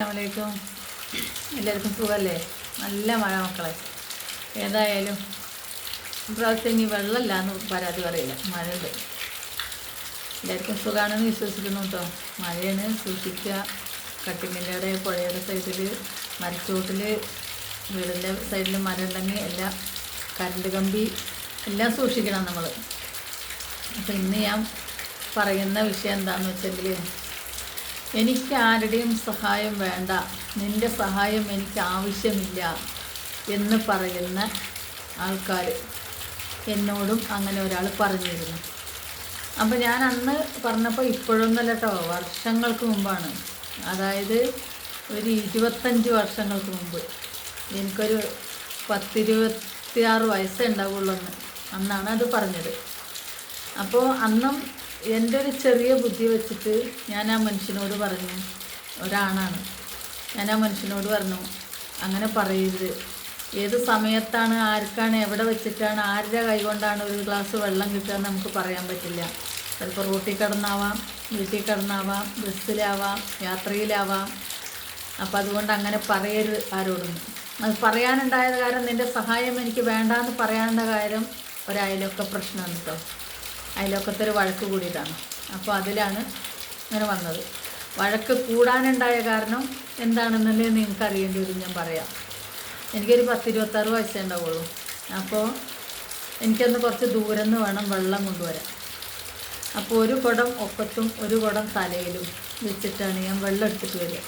അസ്സാമലൈക്കും എല്ലാവർക്കും സുഖമല്ലേ നല്ല മഴ മക്കളെ. ഏതായാലും ഇപ്രാവശ്യം ഇനി വെള്ളമില്ല എന്ന് പരാതി പറയില്ല. മഴയുണ്ട്. എല്ലാവർക്കും സുഖമാണെന്ന് വിശ്വസിക്കുന്നു കേട്ടോ. മഴയാണ് സൂക്ഷിക്കുക. കട്ടിമില്ലയുടെ പുഴയുടെ സൈഡിൽ മരച്ചോട്ടിൽ വീടിന്റെ സൈഡിൽ മരം ഉണ്ടെങ്കിൽ എല്ലാ കരണ്ട് കമ്പി എല്ലാം സൂക്ഷിക്കണം നമ്മൾ അപ്പം ഇന്ന് ഞാൻ പറയുന്ന വിഷയം എന്താണെന്ന് വെച്ചെങ്കിൽ എനിക്ക് ആരുടെയും സഹായം വേണ്ട. നിന്റെ സഹായം എനിക്ക് ആവശ്യമില്ല എന്ന് പറയുന്ന ആൾക്കാർ എന്നോടും അങ്ങനെ ഒരാൾ പറഞ്ഞിരുന്നു. അപ്പോൾ ഞാൻ അന്ന് പറഞ്ഞപ്പോൾ ഇപ്പോഴൊന്നുമല്ല കേട്ടോ വർഷങ്ങൾക്ക് മുമ്പാണ്. അതായത് ഒരു ഇരുപത്തഞ്ച് വർഷങ്ങൾക്ക് മുമ്പ്. എനിക്കൊരു പത്തിരുപത്തിയാറ് വയസ്സേ ഉണ്ടാവുള്ളൂ അന്ന് അന്നാണ് അത് പറഞ്ഞത്. അപ്പോൾ അന്നും എന്റെ ഒരു ചെറിയ ബുദ്ധി വെച്ചിട്ട് ഞാൻ ആ മനുഷ്യനോട് പറഞ്ഞു ഒരാണാണ്. ഞാൻ ആ മനുഷ്യനോട് പറഞ്ഞു അങ്ങനെ പറയരുത്. ഏത് സമയത്താണ് ആർക്കാണ് എവിടെ വെച്ചിട്ടാണ് ആരുടെ കൈകൊണ്ടാണ് ഒരു ഗ്ലാസ് വെള്ളം കിട്ടുക എന്ന് നമുക്ക് പറയാൻ പറ്റില്ല. ചിലപ്പോൾ റോട്ടിൽ കിടന്നാവാം വീട്ടിൽ കിടന്നാവാം ബസ്സിലാവാം യാത്രയിലാവാം. അപ്പോൾ അതുകൊണ്ട് അങ്ങനെ പറയരുത് ആരോടും. അത് പറയാനുണ്ടായത് കാരണം നിന്റെ സഹായം എനിക്ക് വേണ്ടാന്ന് പറയാനുള്ള കാര്യം ഒരായാലൊക്കെ പ്രശ്നമാണ് കേട്ടോ. അയലൊക്കത്തെ ഒരു വഴക്ക് കൂടിയതാണ്. അപ്പോൾ അതിലാണ് ഇങ്ങനെ വന്നത്. വഴക്ക് കൂടാനുണ്ടായ കാരണം എന്താണെന്നല്ലേ നിങ്ങൾക്ക് അറിയേണ്ടി വരും ഞാൻ പറയാം. എനിക്കൊരു പത്തിരുപത്താറ് വയസ്സേ ഉണ്ടാവുള്ളൂ. അപ്പോൾ എനിക്കന്ന് കുറച്ച് ദൂരം നിന്ന് വേണം വെള്ളം കൊണ്ടുവരാൻ. അപ്പോൾ ഒരു കുടം ഒക്കത്തും ഒരു കുടം തലയിലും വെച്ചിട്ടാണ് ഞാൻ വെള്ളം എടുത്തിട്ട് വരിക.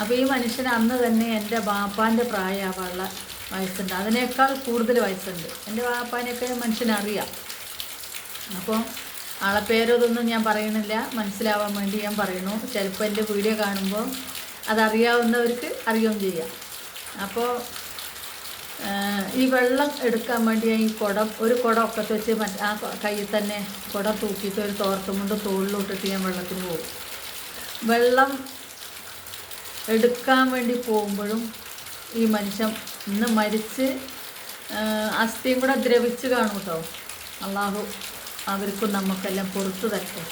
അപ്പോൾ ഈ മനുഷ്യൻ അന്ന് തന്നെ എന്റെ ബാപ്പാന്റെ പ്രായമാവാനുള്ള വയസ്സുണ്ട്. അതിനേക്കാൾ കൂടുതൽ വയസ്സുണ്ട്. എന്റെ ബാപ്പാനെയൊക്കെ മനുഷ്യനറിയാം. അപ്പോൾ ആളെ പേരതൊന്നും ഞാൻ പറയുന്നില്ല. മനസ്സിലാവാൻ വേണ്ടി ഞാൻ പറയുന്നു. ചിലപ്പോൾ എന്റെ വീഡിയോ കാണുമ്പോൾ അതറിയാവുന്നവർക്ക് അറിയുകയും ചെയ്യാം. അപ്പോൾ ഈ വെള്ളം എടുക്കാൻ വേണ്ടി ഈ കുടം ഒരു കുടം ഒക്കത്ത് വെച്ച് മറ്റ് ആ കയ്യിൽ തന്നെ കുടം തൂക്കിയിട്ട് ഒരു തോർത്തും കൊണ്ട് തോളിലോട്ടിട്ട് ഞാൻ വെള്ളത്തിന് പോകും. വെള്ളം എടുക്കാൻ വേണ്ടി പോകുമ്പോഴും ഈ മനുഷ്യൻ ഇന്ന് മരിച്ച് അസ്ഥിയും കൂടെ ദ്രവിച്ച് കാണും കേട്ടോ. അള്ളാഹു അവർക്കും നമുക്കെല്ലാം കൊടുത്തു തരട്ടെ.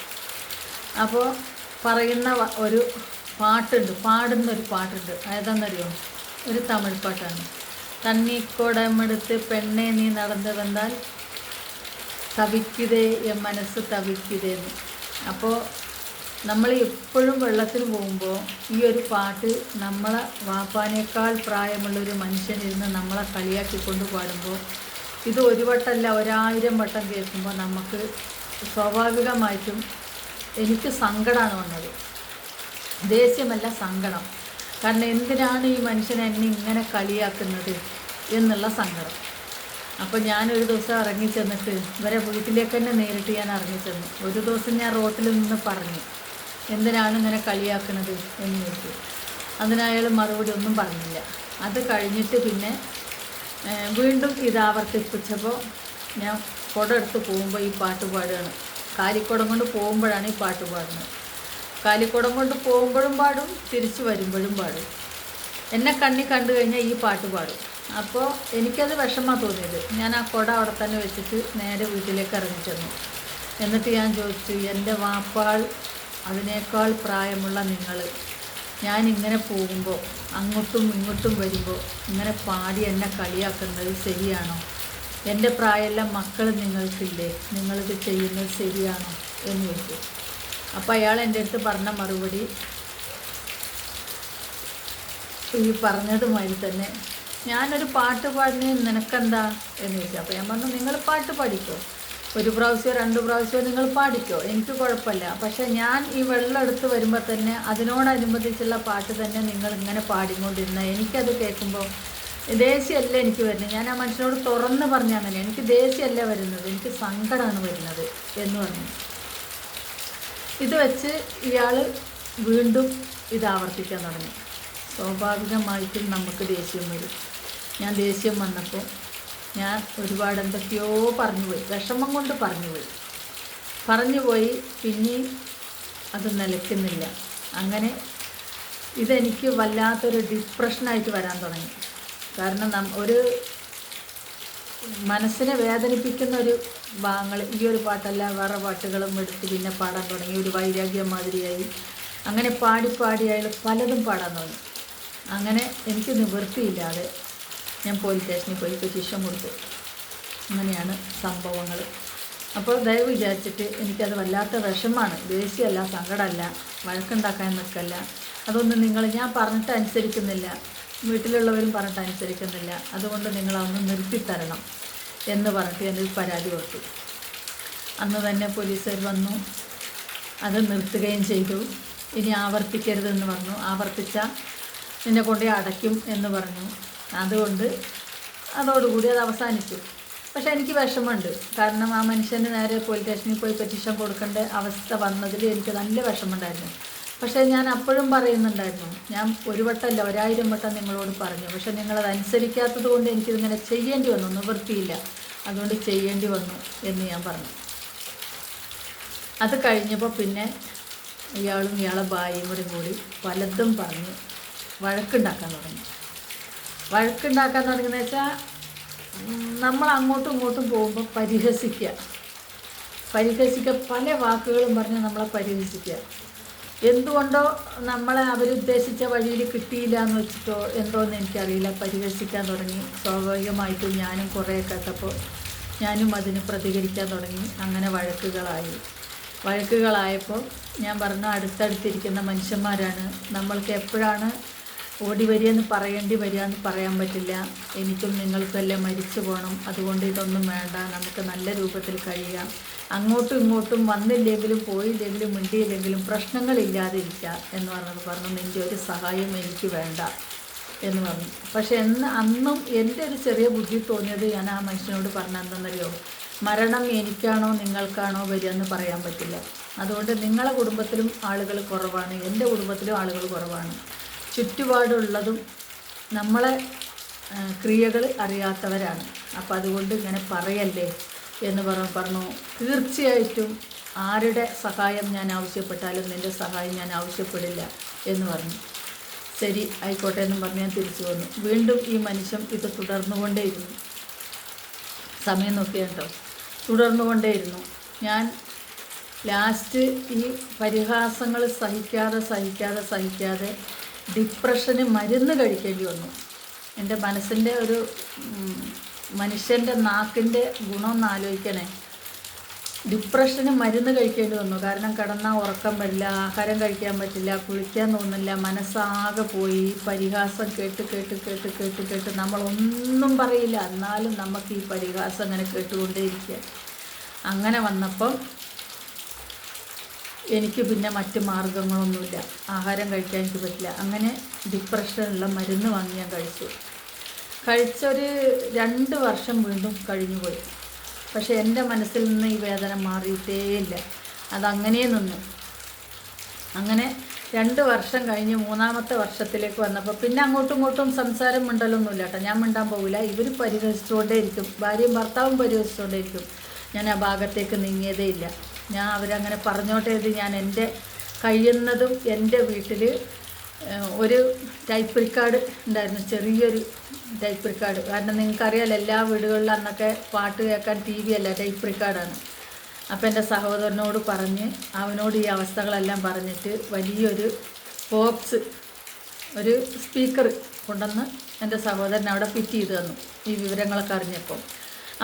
അപ്പോൾ പറയുന്ന ഒരു പാട്ടുണ്ട് പാടുന്ന ഒരു പാട്ടുണ്ട്. ഏതെന്നറിയോ? ഒരു തമിഴ് പാട്ടാണ്. തണ്ണിക്കോടമെടുത്ത് പെണ്ണെ നീ നടന്നു വന്നാൽ തവിക്കുതേ എൻ മനസ്സ് തവിക്കുതേന്ന്. അപ്പോൾ നമ്മൾ എപ്പോഴും വെള്ളത്തിന് പോകുമ്പോൾ ഈ ഒരു പാട്ട് നമ്മളെ വാപ്പാനേക്കാൾ പ്രായമുള്ളൊരു മനുഷ്യനിരുന്ന് നമ്മളെ കളിയാക്കിക്കൊണ്ട് പാടുമ്പോൾ ഇത് ഒരു വട്ടമല്ല ഒരായിരം വട്ടം കേൾക്കുമ്പോൾ നമുക്ക് സ്വാഭാവികമായിട്ടും എനിക്ക് സങ്കടമാണ് വന്നത്. ദേഷ്യമല്ല സങ്കടം. കാരണം എന്തിനാണ് ഈ മനുഷ്യനെ എന്നെ ഇങ്ങനെ കളിയാക്കുന്നത് എന്നുള്ള സങ്കടം. അപ്പോൾ ഞാനൊരു ദിവസം ഇറങ്ങി ചെന്നിട്ട് ഇവരെ വീട്ടിലേക്ക് തന്നെ നേരിട്ട് ഞാൻ ഇറങ്ങി ചെന്നു ഒരു ദിവസം ഞാൻ റോട്ടിൽ നിന്ന് പറഞ്ഞു എന്തിനാണ് ഇങ്ങനെ കളിയാക്കുന്നത്? എന്ന് ചോദിച്ചു. അതിനയാൾ മറുപടി ഒന്നും പറഞ്ഞില്ല. അത് കഴിഞ്ഞിട്ട് പിന്നെ വീണ്ടും ഇത് ആവർത്തിപ്പിച്ചപ്പോൾ ഞാൻ കുടം എടുത്ത് പോകുമ്പോൾ ഈ പാട്ട് പാടുകയാണ്. കാലിക്കുടം കൊണ്ട് പോകുമ്പോഴാണ് ഈ പാട്ട് പാടുന്നത്. കാലിക്കുടം കൊണ്ട് പോകുമ്പോഴും പാടും തിരിച്ചു വരുമ്പോഴും പാടും. എന്നെ കണ്ണി കണ്ടു കഴിഞ്ഞാൽ ഈ പാട്ട് പാടും. അപ്പോൾ എനിക്കത് വിഷമമാണ് തോന്നിയത്. ഞാൻ ആ കുട അവിടെ തന്നെ വെച്ചിട്ട് നേരെ വീട്ടിലേക്ക് ഇറങ്ങി ചെന്നു. എന്നിട്ട് ഞാൻ ചോദിച്ചു എന്റെ വാപ്പാൾ അതിനേക്കാൾ പ്രായമുള്ള നിങ്ങൾ ഞാൻ ഇങ്ങനെ പോകുമ്പോൾ അങ്ങോട്ടും ഇങ്ങോട്ടും വരുമ്പോൾ ഇങ്ങനെ പാടി എന്നെ കളിയാക്കുന്നത് ശരിയാണോ? എന്റെ പ്രായമെല്ലാം മക്കൾ നിങ്ങൾക്കില്ലേ? നിങ്ങളിത് ചെയ്യുന്നത് ശരിയാണോ? എന്ന് ചോദിച്ചു. അപ്പോൾ അയാൾ എന്റെ അടുത്ത് പറഞ്ഞ മറുപടി ഈ പറഞ്ഞതുമായി തന്നെ ഞാനൊരു പാട്ട് പാടുന്നത് നിനക്കെന്താ? എന്ന് ചോദിച്ചു. അപ്പോൾ ഞാൻ പറഞ്ഞു നിങ്ങൾ പാട്ട് പാടിക്കോ? ഒരു പ്രാവശ്യമോ രണ്ട് പ്രാവശ്യമോ നിങ്ങൾ പാടിക്കോ? എനിക്ക് കുഴപ്പമില്ല. പക്ഷെ ഞാൻ ഈ വെള്ളം എടുത്ത് വരുമ്പോൾ തന്നെ അതിനോടനുബന്ധിച്ചുള്ള പാട്ട് തന്നെ നിങ്ങൾ ഇങ്ങനെ പാടിക്കൊണ്ടിരുന്ന എനിക്കത് കേൾക്കുമ്പോൾ ദേഷ്യമല്ല എനിക്ക് വരുന്നത്? ഞാൻ ആ മനുഷ്യനോട് തുറന്ന് പറഞ്ഞാൽ തന്നെ എനിക്ക് ദേഷ്യമല്ല വരുന്നത്? എനിക്ക് സങ്കടമാണ് വരുന്നത് എന്ന് പറഞ്ഞു. ഇത് വെച്ച് ഇയാൾ വീണ്ടും ഇത് ആവർത്തിക്കാൻ തുടങ്ങി. സ്വാഭാവികമായിട്ടും നമുക്ക് ദേഷ്യം വരും. ഞാൻ ദേഷ്യം വന്നപ്പോൾ ഞാൻ ഒരുപാട് എന്തൊക്കെയോ പറഞ്ഞുപോയി വിഷമം കൊണ്ട് പറഞ്ഞുപോയി പറഞ്ഞുപോയി പിന്നെയും അത് നിലയ്ക്കുന്നില്ല. അങ്ങനെ ഇതെനിക്ക് വല്ലാത്തൊരു ഡിപ്രഷനായിട്ട് വരാൻ തുടങ്ങി. കാരണം നം ഒരു മനസ്സിനെ വേദനിപ്പിക്കുന്ന ഒരു ഭാഗങ്ങൾ ഈ ഒരു പാട്ടല്ല വേറെ പാട്ടുകളും എടുത്ത് പിന്നെ പാടാൻ തുടങ്ങി. ഒരു വൈരാഗ്യം മാതിരിയായി. അങ്ങനെ പാടി പാടി അയാൾ പലതും പാടാൻ തുടങ്ങി. അങ്ങനെ എനിക്ക് നിവൃത്തിയില്ലാതെ ഞാൻ പോലീസ് സ്റ്റേഷനിൽ പോയി പെറ്റീഷൻ കൊടുത്തു. അങ്ങനെയാണ് സംഭവങ്ങൾ അപ്പോൾ ദയവ് വിചാരിച്ചിട്ട് എനിക്കത് വല്ലാത്ത വിഷമാണ്. ദേഷ്യമല്ല സങ്കടമല്ല വഴക്കുണ്ടാക്കാൻ നിൽക്കല്ല. അതൊന്നും നിങ്ങൾ ഞാൻ പറഞ്ഞിട്ട് അനുസരിക്കുന്നില്ല. വീട്ടിലുള്ളവരും പറഞ്ഞിട്ട് അനുസരിക്കുന്നില്ല. അതുകൊണ്ട് നിങ്ങളതൊന്ന് നിർത്തിത്തരണം എന്ന് പറഞ്ഞിട്ട് എന്റെ പരാതി കൊടുത്തു. അന്ന് തന്നെ പോലീസുകാർ വന്നു. അത് നിർത്തുകയും ചെയ്തു. ഇനി ആവർത്തിക്കരുതെന്ന് പറഞ്ഞു. ആവർത്തിച്ച നിന്നെ കൊണ്ടേ അടയ്ക്കും എന്ന് പറഞ്ഞു. അതുകൊണ്ട് അതോടുകൂടി അത് അവസാനിച്ചു. പക്ഷേ എനിക്ക് വിഷമമുണ്ട്. കാരണം ആ മനുഷ്യന് നേരെ പോലീസ് സ്റ്റേഷനിൽ പോയി പെറ്റീഷൻ കൊടുക്കേണ്ട അവസ്ഥ വന്നതിൽ എനിക്ക് നല്ല വിഷമമുണ്ടായിരുന്നു. പക്ഷേ ഞാൻ അപ്പോഴും പറയുന്നുണ്ടായിരുന്നു. ഞാൻ ഒരു വട്ടമല്ല ഒരായിരം വട്ടം നിങ്ങളോട് പറഞ്ഞു. പക്ഷേ നിങ്ങളത് അനുസരിക്കാത്തത് കൊണ്ട് എനിക്കിതിങ്ങനെ ചെയ്യേണ്ടി വന്നു. നിവൃത്തിയില്ല അതുകൊണ്ട് ചെയ്യേണ്ടി വന്നു എന്ന് ഞാൻ പറഞ്ഞു. അത് കഴിഞ്ഞപ്പോൾ പിന്നെ ഇയാളും ഇയാളെ ഭാര്യയും കൂടി കൂടി പലതും പറഞ്ഞ് വഴക്കുണ്ടാക്കാൻ തുടങ്ങി. വഴക്കുണ്ടാക്കാൻ തുടങ്ങിയെന്ന് വെച്ചാൽ നമ്മൾ അങ്ങോട്ടും ഇങ്ങോട്ടും പോകുമ്പോൾ പരിഹസിക്കുക പരിഹസിക്കുക പല വാക്കുകളും പറഞ്ഞ് നമ്മളെ പരിഹസിക്കുക എന്തുകൊണ്ടോ നമ്മളെ അവരുദ്ദേശിച്ച വഴിയിൽ കിട്ടിയില്ല എന്ന് വെച്ചിട്ടോ എന്തോ എന്ന് എനിക്കറിയില്ല. പരിഹസിക്കാൻ തുടങ്ങി. സ്വാഭാവികമായിട്ടും ഞാനും കുറേ കേട്ടപ്പോൾ ഞാനും അതിന് പ്രതികരിക്കാൻ തുടങ്ങി. അങ്ങനെ വഴക്കുകളായി. വഴക്കുകളായപ്പോൾ ഞാൻ പറഞ്ഞു അടുത്തടുത്തിരിക്കുന്ന മനുഷ്യന്മാരാണ്. നമ്മൾക്ക് എപ്പോഴാണ് ഓടി വരികയെന്ന് പറയേണ്ടി വരിക എന്ന് പറയാൻ പറ്റില്ല. എനിക്കും നിങ്ങൾക്കെല്ലാം മരിച്ചു പോകണം അതുകൊണ്ട് ഇതൊന്നും വേണ്ട. നമുക്ക് നല്ല രൂപത്തിൽ കഴിയാം. അങ്ങോട്ടും ഇങ്ങോട്ടും വന്നില്ലെങ്കിലും പോയില്ലെങ്കിലും മിണ്ടിയില്ലെങ്കിലും പ്രശ്നങ്ങളില്ലാതിരിക്കുക എന്ന് പറഞ്ഞത് പറഞ്ഞു. നിന്റെ ഒരു സഹായം എനിക്ക് വേണ്ട എന്ന് പറഞ്ഞു. പക്ഷെ എന്ന് അന്നും എന്റെ ഒരു ചെറിയ ബുദ്ധി തോന്നിയത് ഞാൻ ആ മനുഷ്യനോട് പറഞ്ഞ എന്തെന്നറിയോ മരണം എനിക്കാണോ നിങ്ങൾക്കാണോ വരിക എന്ന് പറയാൻ പറ്റില്ല. അതുകൊണ്ട് നിങ്ങളെ കുടുംബത്തിലും ആളുകൾ കുറവാണ്. എന്റെ കുടുംബത്തിലും ആളുകൾ കുറവാണ്. ചുറ്റുപാടുള്ളതും നമ്മളെ ക്രിയകൾ അറിയാത്തവരാണ്. അപ്പം അതുകൊണ്ട് ഇങ്ങനെ പറയല്ലേ എന്ന് പറഞ്ഞു പറഞ്ഞു. തീർച്ചയായിട്ടും ആരുടെ സഹായം ഞാൻ ആവശ്യപ്പെട്ടാലും നിന്റെ സഹായം ഞാൻ ആവശ്യപ്പെടില്ല എന്ന് പറഞ്ഞു. ശരി ആയിക്കോട്ടെ എന്നും പറഞ്ഞ് ഞാൻ തിരിച്ചു വന്നു. വീണ്ടും ഈ മനുഷ്യൻ ഇത് തുടർന്നുകൊണ്ടേയിരുന്നു. സമയം നോക്കിയാട്ടോ തുടർന്നുകൊണ്ടേയിരുന്നു. ഞാൻ ലാസ്റ്റ് ഈ പരിഹാസങ്ങൾ സഹിക്കാതെ സഹിക്കാതെ സഹിക്കാതെ ഡിപ്രഷന് മരുന്ന് കഴിക്കേണ്ടി വന്നു. എന്റെ മനസ്സിന്റെ ഒരു മനുഷ്യന്റെ നാക്കിന്റെ ഗുണം ആലോചിക്കണേ. ഡിപ്രഷന് മരുന്ന് കഴിക്കേണ്ടി വന്നു. കാരണം കിടന്നാൽ ഉറക്കം വരില്ല ആഹാരം കഴിക്കാൻ പറ്റില്ല കുളിക്കാൻ തോന്നില്ല മനസ്സാകെ പോയി. പരിഹാസം കേട്ട് കേട്ട് കേട്ട് കേട്ട് കേട്ട് നമ്മളൊന്നും പറയില്ല. എന്നാലും നമുക്ക് ഈ പരിഹാസം അങ്ങനെ കേട്ടുകൊണ്ടേയിരിക്കുക. അങ്ങനെ വന്നപ്പം എനിക്ക് പിന്നെ മറ്റ് മാർഗങ്ങളൊന്നുമില്ല. ആഹാരം കഴിക്കാൻ എനിക്ക് പറ്റില്ല. അങ്ങനെ ഡിപ്രഷനുള്ള മരുന്ന് വാങ്ങി ഞാൻ കഴിച്ചു. കഴിച്ചൊരു രണ്ട് വർഷം വീണ്ടും കഴിഞ്ഞുപോയി. പക്ഷെ എന്റെ മനസ്സിൽ നിന്ന് ഈ വേദന മാറിയിട്ടേ ഇല്ല അതങ്ങനെ നിന്നു. അങ്ങനെ രണ്ട് വർഷം കഴിഞ്ഞ് മൂന്നാമത്തെ വർഷത്തിലേക്ക് വന്നപ്പോൾ പിന്നെ അങ്ങോട്ടും ഇങ്ങോട്ടും സംസാരം മിണ്ടലൊന്നുമില്ല കേട്ടോ. ഞാൻ മിണ്ടാൻ പോകില്ല ഇവർ പരിഹസിച്ചുകൊണ്ടേ ഇരിക്കും ഭാര്യയും ഭർത്താവും പരിഹസിച്ചുകൊണ്ടേ ഇരിക്കും ഞാൻ ആ ഭാഗത്തേക്ക് നീങ്ങിയതേ ഇല്ല ഞാൻ അവരങ്ങനെ പറഞ്ഞോട്ടെ ഇത് ഞാൻ എന്റെ കഴിയുന്നതും എന്റെ വീട്ടിൽ ഒരു ടൈപ്പ് റിക്കാർഡ് ഉണ്ടായിരുന്നു ചെറിയൊരു ടൈപ്പ് റിക്കാർഡ് കാരണം നിങ്ങൾക്കറിയാലോ എല്ലാ വീടുകളിലും അന്നൊക്കെ പാട്ട് കേൾക്കാൻ ടി വി അല്ല ടൈപ്പ് റിക്കാർഡാണ് അപ്പോൾ എന്റെ സഹോദരനോട് പറഞ്ഞ് അവനോട് ഈ അവസ്ഥകളെല്ലാം പറഞ്ഞിട്ട് വലിയൊരു ബോക്സ് ഒരു സ്പീക്കർ കൊണ്ടുവന്ന് എന്റെ സഹോദരൻ അവിടെ ഫിറ്റ് ചെയ്ത് തന്നു ഈ വിവരങ്ങളൊക്കെ അറിഞ്ഞപ്പോൾ.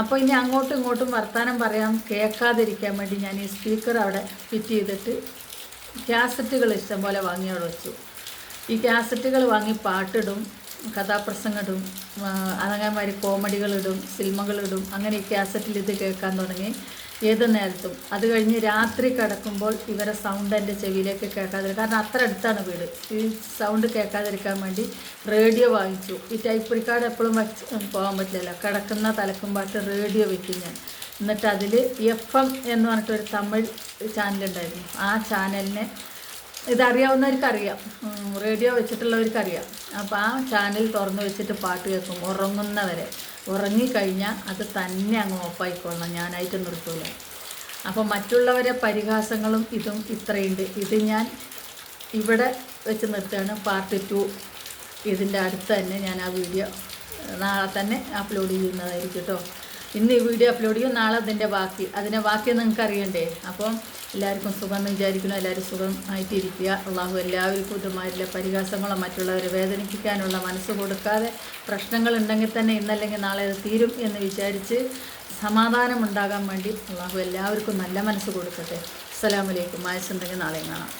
അപ്പോൾ ഇനി അങ്ങോട്ടും ഇങ്ങോട്ടും വർത്തമാനം പറയാൻ കേൾക്കാതിരിക്കാൻ വേണ്ടി ഞാൻ ഈ സ്പീക്കർ അവിടെ ഫിറ്റ് ചെയ്തിട്ട് കാസറ്റുകൾ ഇഷ്ടംപോലെ വാങ്ങി അവിടെ വെച്ചു. ഈ ക്യാസറ്റുകൾ വാങ്ങി പാട്ടിടും കഥാപ്രസംഗം അതങ്ങന്മാർ കോമഡികളിടും സിനിമകളിടും അങ്ങനെ ഈ കാസറ്റിൽ ഇത് കേൾക്കാൻ തുടങ്ങി. ഏത് നേരത്തും. അത് കഴിഞ്ഞ് രാത്രി കിടക്കുമ്പോൾ ഇവരെ സൗണ്ട് എന്റെ ചെവിയിലേക്ക് കേൾക്കാതിരിക്കും കാരണം അത്ര അടുത്താണ് വീട്. ഈ സൗണ്ട് കേൾക്കാതിരിക്കാൻ വേണ്ടി റേഡിയോ വാങ്ങിച്ചു. ഈ ടൈപ്പ് റിക്കാർഡ് എപ്പോഴും വെച്ച് പോകാൻ പറ്റില്ലല്ലോ. കിടക്കുന്ന തലക്കുമ്പാട്ട് റേഡിയോ വെക്കും ഞാൻ. എന്നിട്ട് അതിൽ എഫ് എം എന്ന് പറഞ്ഞിട്ടൊരു തമിഴ് ചാനലുണ്ടായിരുന്നു ആ ചാനലിനെ ഇതറിയാവുന്നവർക്കറിയാം. റേഡിയോ വെച്ചിട്ടുള്ളവർക്കറിയാം. അപ്പോൾ ആ ചാനൽ തുറന്നു വെച്ചിട്ട് പാട്ട് കേൾക്കും ഉറങ്ങുന്നവരെ. ഉറങ്ങിക്കഴിഞ്ഞാൽ അത് തന്നെ അങ്ങ് ഓഫായിക്കൊള്ളണം ഞാനായിട്ട് നിർത്തൂല അപ്പോൾ മറ്റുള്ളവരെ പരിഹാസങ്ങളും ഇതും ഇത്രയുണ്ട്. ഇത് ഞാൻ ഇവിടെ വെച്ച് നിർത്തുകയാണ്. പാർട്ട് ടു ഇതിന്റെ അടുത്ത് തന്നെ ഞാൻ ആ വീഡിയോ നാളെ തന്നെ അപ്ലോഡ് ചെയ്യുന്നതായിരിക്കും കേട്ടോ ഇന്ന് ഈ വീഡിയോ അപ്ലോഡ് ചെയ്യും നാളെ അതിന്റെ ബാക്കി. അതിന്റെ ബാക്കി നിങ്ങൾക്ക് അറിയണ്ടേ? അപ്പം എല്ലാവർക്കും സുഖം എന്ന് വിചാരിക്കുന്നു. എല്ലാവരും സുഖം ആയിട്ടിരിക്കുക അള്ളാഹു എല്ലാവർക്കും ഇതുമായിട്ടുള്ള പരിഹാസങ്ങളോ മറ്റുള്ളവരെ വേദനിപ്പിക്കാനുള്ള മനസ്സ് കൊടുക്കാതെ പ്രശ്നങ്ങൾ ഉണ്ടെങ്കിൽ തന്നെ ഇന്നല്ലെങ്കിൽ നാളെ അത് തീരും എന്ന് വിചാരിച്ച് സമാധാനം ഉണ്ടാകാൻ വേണ്ടി അള്ളാഹു എല്ലാവർക്കും നല്ല മനസ്സ് കൊടുക്കട്ടെ. അസ്സലാമലൈക്കും വയസ്സുണ്ടെങ്കിൽ നാളെ കാണാം.